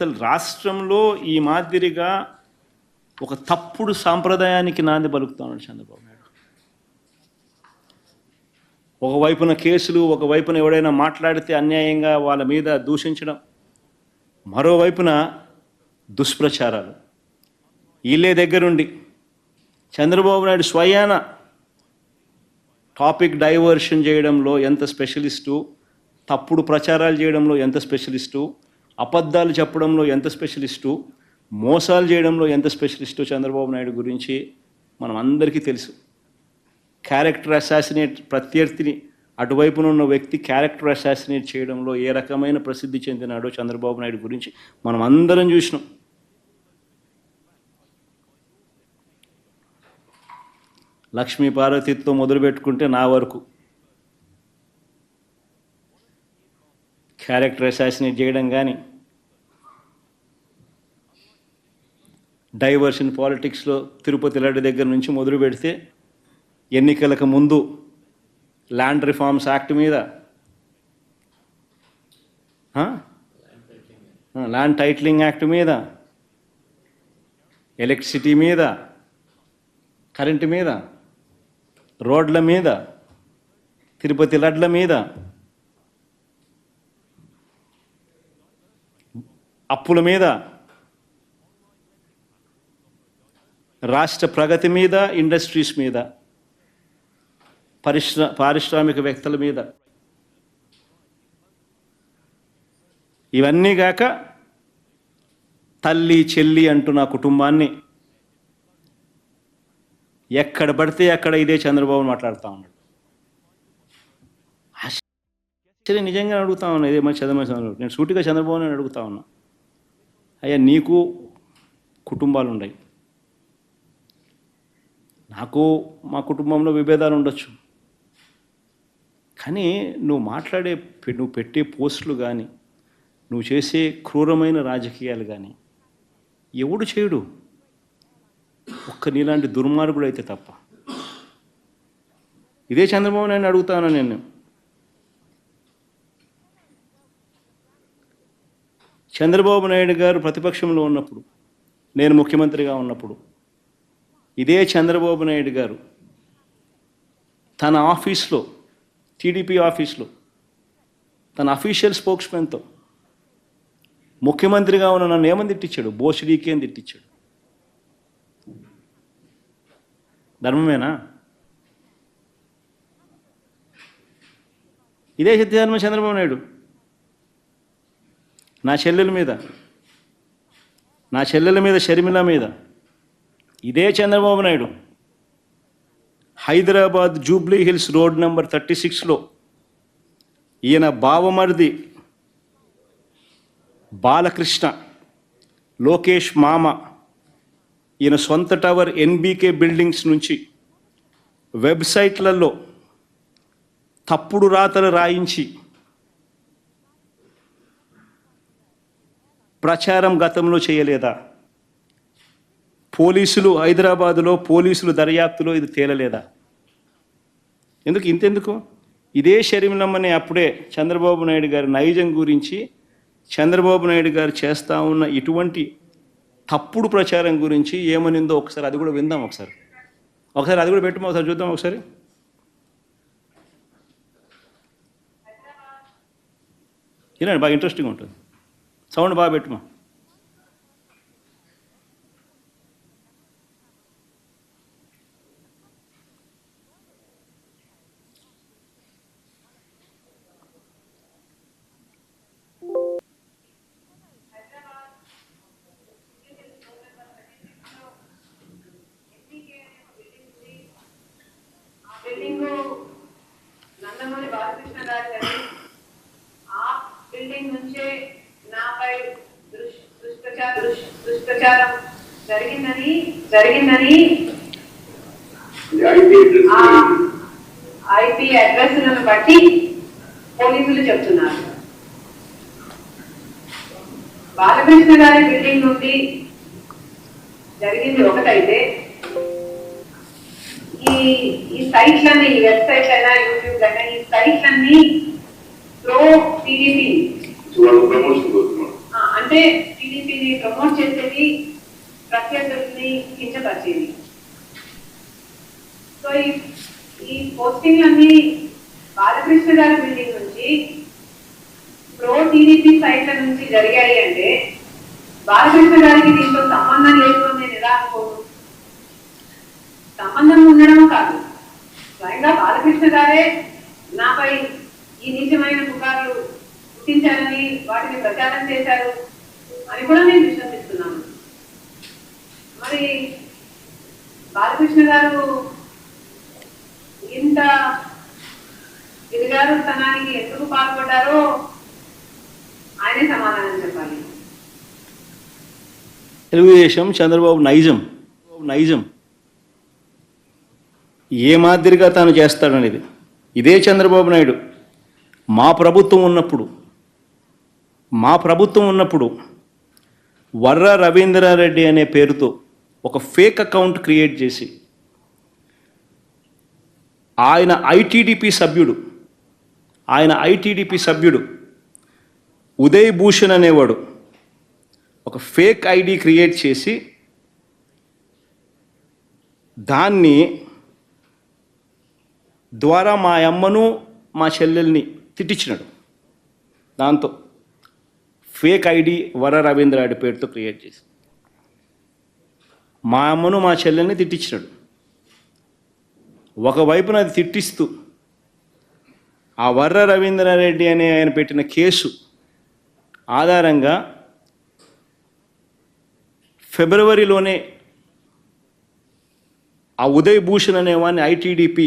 అసలు రాష్ట్రంలో ఈ మాదిరిగా ఒక తప్పుడు సాంప్రదాయానికి నాంది పలుకుతా ఉన్నాడు చంద్రబాబు నాయుడు. ఒకవైపున కేసులు ఒకవైపున ఎవడైనా మాట్లాడితే అన్యాయంగా వాళ్ళ మీద దూషించడం మరోవైపున దుష్ప్రచారాలు. వీళ్ళే దగ్గరుండి చంద్రబాబు నాయుడు స్వయాన టాపిక్ డైవర్షన్ చేయడంలో ఎంత స్పెషలిస్టు తప్పుడు ప్రచారాలు చేయడంలో ఎంత స్పెషలిస్టు అబద్ధాలు చెప్పడంలో ఎంత స్పెషలిస్టు మోసాలు చేయడంలో ఎంత స్పెషలిస్టు చంద్రబాబు నాయుడు గురించి మనం అందరికీ తెలుసు. క్యారెక్టర్ అసాసినేట్ ప్రత్యర్థిని అటువైపున ఉన్న వ్యక్తి క్యారెక్టర్ అసాసినేట్ చేయడంలో ఏ రకమైన ప్రసిద్ధి చెందినాడో చంద్రబాబు నాయుడు గురించి మనం అందరం చూసినాం. లక్ష్మీ పార్వతితో మొదలు పెట్టుకుంటే నా వరకు. క్యారెక్టర్ అసాసినేట్ చేయడం కానీ డైవర్షన్ పాలిటిక్స్లో తిరుపతి లడ్డు దగ్గర నుంచి మొదలు పెడితే ఎన్నికలకు ముందు ల్యాండ్ రిఫార్మ్స్ యాక్ట్ మీద ల్యాండ్ టైటిలింగ్ యాక్ట్ మీద ఎలక్ట్రిసిటీ మీద కరెంటు మీద రోడ్ల మీద తిరుపతి లడ్ల మీద అప్పుల మీద రాష్ట్ర ప్రగతి మీద ఇండస్ట్రీస్ మీద పరిశ్ర పారిశ్రామికవేత్తల మీద. ఇవన్నీ గాక తల్లి చెల్లి అంటూ నా కుటుంబాన్ని ఎక్కడ పడితే అక్కడ ఇదే చంద్రబాబు మాట్లాడుతూ ఉన్నాడు. ఆశ్చర్య నిజంగా అడుగుతా ఉన్నా ఇదే మన చంద్రబాబు నేను సూటిగా చంద్రబాబు అని అడుగుతా ఉన్నా. అయ్యా నీకు కుటుంబాలు ఉన్నాయి నాకు మా కుటుంబంలో విభేదాలు ఉండొచ్చు. కానీ నువ్వు మాట్లాడే నువ్వు పెట్టే పోస్టులు కానీ నువ్వు చేసే క్రూరమైన రాజకీయాలు కానీ ఎవడు చేయడు. ఒక్క నీలాంటి దుర్మార్గుడు అయితే తప్ప. ఇదే చంద్రబాబు నాయుడు అడుగుతాను నేను చంద్రబాబు నాయుడు గారు ప్రతిపక్షంలో ఉన్నప్పుడు నేను ముఖ్యమంత్రిగా ఉన్నప్పుడు ఇదే చంద్రబాబు నాయుడు గారు తన ఆఫీస్లో టీడీపీ ఆఫీస్లో తన అఫీషియల్ స్పోక్స్మెన్తో ముఖ్యమంత్రిగా ఉన్న నన్ను ఏమని తిట్టించాడు? బోసిడీకి అని తిట్టించాడు. ధర్మమేనా? ఇదే సత్యధర్మ చంద్రబాబు నాయుడు. నా చెల్లెల మీద నా చెల్లెల మీద షర్మిల మీద ఇదే Chandrababu Naidu. Hyderabad Jubilee Hills road number thirty సిక్స్లో ఈయన బావమరిది బాలకృష్ణ లోకేష్ మామ ఈయన సొంత టవర్ ఎన్బీకే బిల్డింగ్స్ నుంచి వెబ్సైట్లలో తప్పుడు రాతలు రాయించి ప్రచారం గతంలో చేయలేదా? పోలీసులు హైదరాబాదులో పోలీసులు దర్యాప్తులో ఇది తేలలేదా? ఎందుకు? ఇంతెందుకు? ఇదే షర్మిలమ్మని అప్పుడే చంద్రబాబు నాయుడు గారి నైజం గురించి చంద్రబాబు నాయుడు గారు చేస్తా ఉన్న ఇటువంటి తప్పుడు ప్రచారం గురించి ఏమనిందో ఒకసారి అది కూడా విందాం ఒకసారి. ఒకసారి అది కూడా పెట్టుమా? ఒకసారి చూద్దాం ఒకసారి. వినండి బాగా ఇంట్రెస్టింగ్ ఉంటుంది. సౌండ్ బాగా పెట్టుమా బిల్డింగ్ నందమూరి బాలకృష్ణ గారి. ఆ బిల్డింగ్ నుంచే నాపై దుష్- దుష్ప్రచారం దుష్- దుష్ప్రచారం జరిగిందని జరిగిందని ఐపీ అడ్రస్లను బట్టి పోలీసులు చెప్తున్నారు బాలకృష్ణ గారి బిల్డింగ్ నుండి జరిగింది ఒకటైతే ఈ ఈ ఈ వెబ్సైట్ అయినా యూట్యూబ్ అయినా ఈ సైట్లన్నీ ప్రో టీడీపీ అంటే టీడీపీ టీడీపీని ప్రమోట్ చేసేది ప్రత్యర్థుల్ని కించపరిచేది. సో ఈ ఈ పోస్టింగ్లన్నీ బాలకృష్ణ గారి బిల్డింగ్ నుంచి ప్రో టీడీపీ సైట్ల నుంచి జరిగాయి అంటే బాలకృష్ణ గారికి దీంతో సంబంధం లేదు అని నేను ఎలా అనుకోను? సంబంధం ఉండడం కాదు. స్వయంగా బాలకృష్ణ గారే నాపై ఈ నీచమైన పుకార్లు పుట్టించారని వాటిని ప్రచారం చేశారు అని కూడా నేను విశ్వసిస్తున్నాను. మరి బాలకృష్ణ గారు ఇంత గిరిగారు తనానికి ఎందుకు పాల్పడ్డారో ఆయనే సమాధానం చెప్పాలి. తెలుగుదేశం చంద్రబాబు నైజం నైజం. ఏ మాదిరిగా తాను చేస్తాడనేది. ఇదే చంద్రబాబు నాయుడు. మా ప్రభుత్వం ఉన్నప్పుడు మా ప్రభుత్వం ఉన్నప్పుడు వర్ర రవీంద్రారెడ్డి అనే పేరుతో ఒక ఫేక్ అకౌంట్ క్రియేట్ చేసి ఆయన ఐటీడీపీ సభ్యుడు ఆయన ఐటీడీపీ సభ్యుడు ఉదయ్ భూషణ్ అనేవాడు ఒక ఫేక్ ఐడి క్రియేట్ చేసి దాన్ని ద్వారా మా అమ్మను మా చెల్లెల్ని తిట్టించినాడు. దాంతో ఫేక్ ఐడి వర రవీంద్రాడి పేరుతో క్రియేట్ చేసి మా అమ్మను మా చెల్లెల్ని తిట్టించినాడు. ఒకవైపున అది తిట్టిస్తూ ఆ వర్ర రవీంద్రారెడ్డి అనే ఆయన పెట్టిన కేసు ఆధారంగా ఫిబ్రవరిలోనే ఆ ఉదయ్ భూషణ్ అనేవాడిని ITDP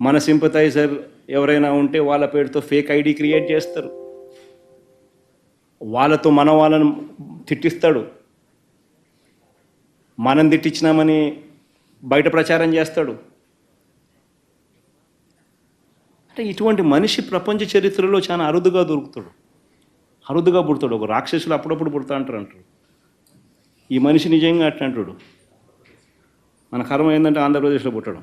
మన సింపథైజర్ ఎవరైనా ఉంటే వాళ్ళ పేరుతో ఫేక్ ఐడి క్రియేట్ చేస్తారు. వాళ్ళతో మన వాళ్ళని తిట్టిస్తాడు. మనం తిట్టించినామని బయట ప్రచారం చేస్తాడు. అంటే ఇటువంటి మనిషి ప్రపంచ చరిత్రలో చాలా అరుదుగా దొరుకుతాడు. అరుదుగా పుడతాడు. ఒక రాక్షసులు అప్పుడప్పుడు పుడతా అంటారు అంటారు. ఈ మనిషి నిజంగా అట్లా అంటాడు. మన కర్మ ఏంటంటే ఆంధ్రప్రదేశ్లో పుట్టడం.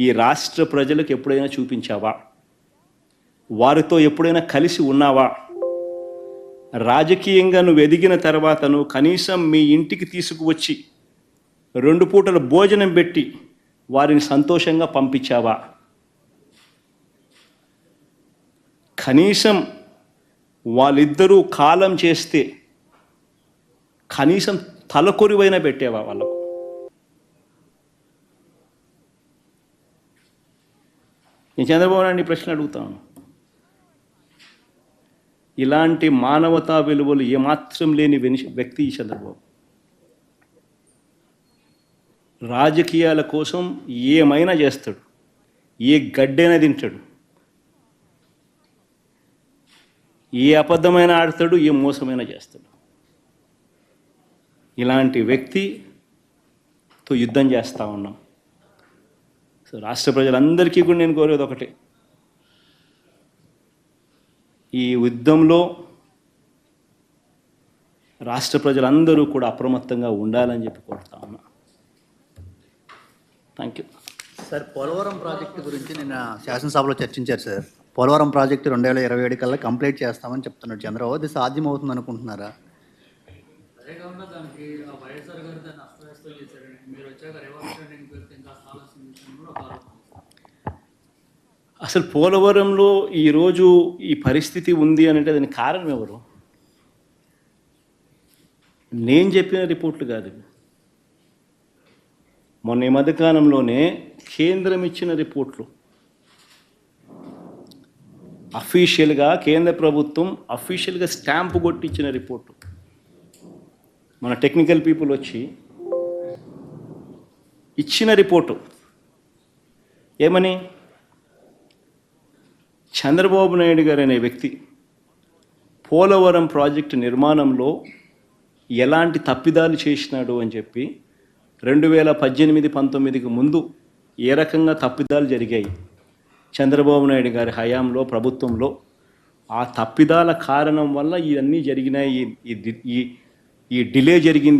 ఈ రాష్ట్ర ప్రజలకు ఎప్పుడైనా చూపించావా? వారితో ఎప్పుడైనా కలిసి ఉన్నావా? రాజకీయంగా నువ్వు ఎదిగిన తర్వాత నువ్వు కనీసం మీ ఇంటికి తీసుకువచ్చి రెండు పూటల భోజనం పెట్టి వారిని సంతోషంగా పంపించావా? కనీసం వాళ్ళిద్దరూ కాలం చేస్తే కనీసం తలకొరివైనా పెట్టేవా వాళ్ళకు? నేను చంద్రబాబు నాయుడు ప్రశ్న అడుగుతాను ఇలాంటి మానవతా విలువలు ఏమాత్రం లేని వ్యక్తి ఈ చంద్రబాబు. రాజకీయాల కోసం ఏమైనా చేస్తాడు ఏ గడ్డైనా తింటాడు ఏ అబద్ధమైన ఆడతాడు ఏ మోసమైనా చేస్తాడు. ఇలాంటి వ్యక్తితో యుద్ధం చేస్తూ ఉన్నాం. సో రాష్ట్ర ప్రజలందరికీ కూడా నేను కోరేది ఒకటే. ఈ యుద్ధంలో రాష్ట్ర ప్రజలందరూ కూడా అప్రమత్తంగా ఉండాలని చెప్పి కోరుతా ఉన్నా. Thank you sir Polavaram project గురించి నిన్న శాసనసభలో చర్చించారు సార్. పోలవరం ప్రాజెక్టు రెండు వేల ఇరవై ఏడు కల్లా కంప్లీట్ చేస్తామని చెప్తున్నాడు చంద్రబాబు. అది సాధ్యమవుతుంది అనుకుంటున్నారా అదే కాకుండా దానికి ఆ వైఎస్ఆర్ గారు దాన్ని అస్తవ్యస్తం చేశారని మీరు వచ్చాక రివర్స్ పెడితే ఇంకా ఆలోచన విషయంలో అసలు పోలవరంలో ఈరోజు ఈ పరిస్థితి ఉంది అని అంటే దానికి కారణం ఎవరు? నేను చెప్పిన రిపోర్ట్లు కాదు మొన్న ఈ మధ్యకాలంలోనే కేంద్రం ఇచ్చిన రిపోర్ట్లు. అఫీషియల్గా కేంద్ర ప్రభుత్వం అఫీషియల్గా స్టాంపు కొట్టించిన రిపోర్టు. మన టెక్నికల్ పీపుల్ వచ్చి ఇచ్చిన రిపోర్టు ఏమని? చంద్రబాబు నాయుడు గారు అనే వ్యక్తి పోలవరం ప్రాజెక్టు నిర్మాణంలో ఎలాంటి తప్పిదాలు చేసినాడు అని చెప్పి రెండు వేల పద్దెనిమిది పంతొమ్మిదికి ముందు ఏ రకంగా తప్పిదాలు జరిగాయి? చంద్రబాబు నాయుడు గారి హయాంలో ప్రభుత్వంలో ఆ తప్పిదాల కారణం వల్ల ఇవన్నీ జరిగినాయి. ఈ- ఈ ఈ డిలే జరిగింది